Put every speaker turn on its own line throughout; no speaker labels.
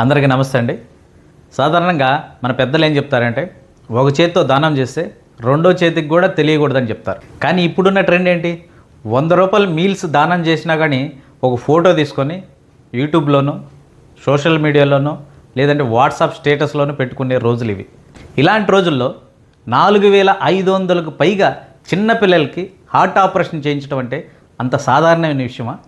అందరికీ నమస్తే అండి. సాధారణంగా మన పెద్దలు ఏం చెప్తారంటే ఒక చేతితో దానం చేస్తే రెండో చేతికి కూడా తెలియకూడదని చెప్తారు. కానీ ఇప్పుడున్న ట్రెండ్ ఏంటి? వంద రూపాయలు మీల్స్ దానం చేసినా కానీ ఒక ఫోటో తీసుకొని యూట్యూబ్లోనూ సోషల్ మీడియాలోనూ లేదంటే వాట్సాప్ స్టేటస్లోనూ పెట్టుకునే రోజులు ఇవి. ఇలాంటి రోజుల్లో నాలుగు వేల ఐదు వందలకు పైగా చిన్నపిల్లలకి హార్ట్ ఆపరేషన్ చేయించడం అంటే అంత సాధారణమైన విషయమా?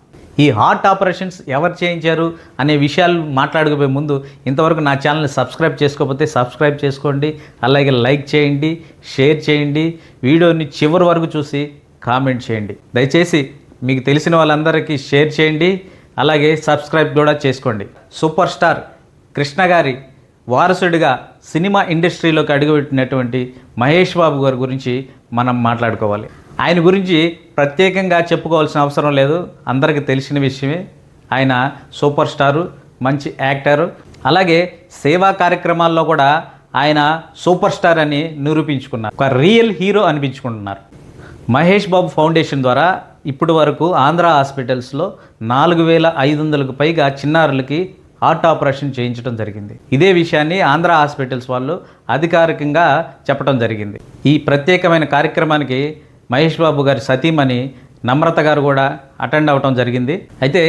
ఈ హార్ట్ ఆపరేషన్స్ ఎవరు చేయించారు అనే విషయాలు మాట్లాడకపోయే ముందు ఇంతవరకు నా ఛానల్ని సబ్స్క్రైబ్ చేసుకోకపోతే సబ్స్క్రైబ్ చేసుకోండి అలాగే లైక్ చేయండి షేర్ చేయండి వీడియోని చివరి వరకు చూసి కామెంట్ చేయండి. దయచేసి మీకు తెలిసిన వాళ్ళందరికీ షేర్ చేయండి అలాగే సబ్స్క్రైబ్ కూడా చేసుకోండి. సూపర్ స్టార్ కృష్ణ గారి వారసుడిగా సినిమా ఇండస్ట్రీలోకి అడుగుపెట్టినటువంటి మహేష్ బాబు గారి గురించి మనం మాట్లాడుకోవాలి. ఆయన గురించి ప్రత్యేకంగా చెప్పుకోవాల్సిన అవసరం లేదు. అందరికీ తెలిసిన విషయమే. ఆయన సూపర్ స్టారు మంచి యాక్టరు. అలాగే సేవా కార్యక్రమాల్లో కూడా ఆయన సూపర్ స్టార్ అని నిరూపించుకున్నారు. ఒక రియల్ హీరో అనిపించుకుంటున్నారు. మహేష్ బాబు ఫౌండేషన్ ద్వారా ఇప్పటి వరకు ఆంధ్ర హాస్పిటల్స్లో నాలుగు వేల ఐదు వందలకు పైగా చిన్నారులకి హార్ట్ ఆపరేషన్ చేయించడం జరిగింది. ఇదే విషయాన్ని ఆంధ్ర హాస్పిటల్స్ వాళ్ళు అధికారికంగా చెప్పడం జరిగింది. ఈ ప్రత్యేకమైన కార్యక్రమానికి మహేష్ బాబు గారి సతీమణి నమ్రత గారు కూడా అటెండ్ అవ్వటం జరిగింది. అయితే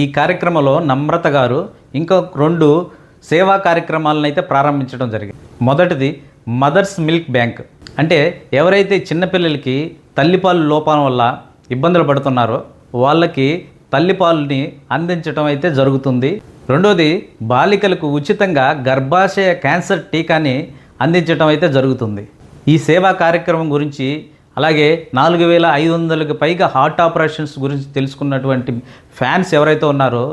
ఈ కార్యక్రమంలో నమ్రత గారు ఇంకో రెండు సేవా కార్యక్రమాలను అయితే ప్రారంభించడం జరిగింది. మొదటిది మదర్స్ మిల్క్ బ్యాంక్. అంటే ఎవరైతే చిన్నపిల్లలకి తల్లిపాలు లోపం వల్ల ఇబ్బందులు పడుతున్నారో వాళ్ళకి తల్లిపాలుని అందించడం అయితే జరుగుతుంది. రెండోది బాలికలకు ఉచితంగా గర్భాశయ క్యాన్సర్ టీకాని అందించడం అయితే జరుగుతుంది. ఈ సేవా కార్యక్రమం గురించి అలాగే నాలుగు వేల ఐదు వందలకు పైగా హార్ట్ ఆపరేషన్స్ గురించి తెలుసుకున్నటువంటి ఫ్యాన్స్ ఎవరైతే ఉన్నారో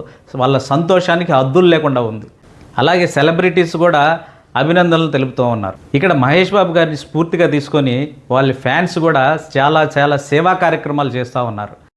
వాళ్ళ సంతోషానికి హద్దులు లేకుండా ఉంది. అలాగే సెలబ్రిటీస్ కూడా అభినందనలు తెలుపుతూ ఉన్నారు. ఇక్కడ మహేష్ బాబు గారిని స్ఫూర్తిగా తీసుకొని వాళ్ళ ఫ్యాన్స్ కూడా చాలా చాలా సేవా కార్యక్రమాలు చేస్తూ ఉన్నారు.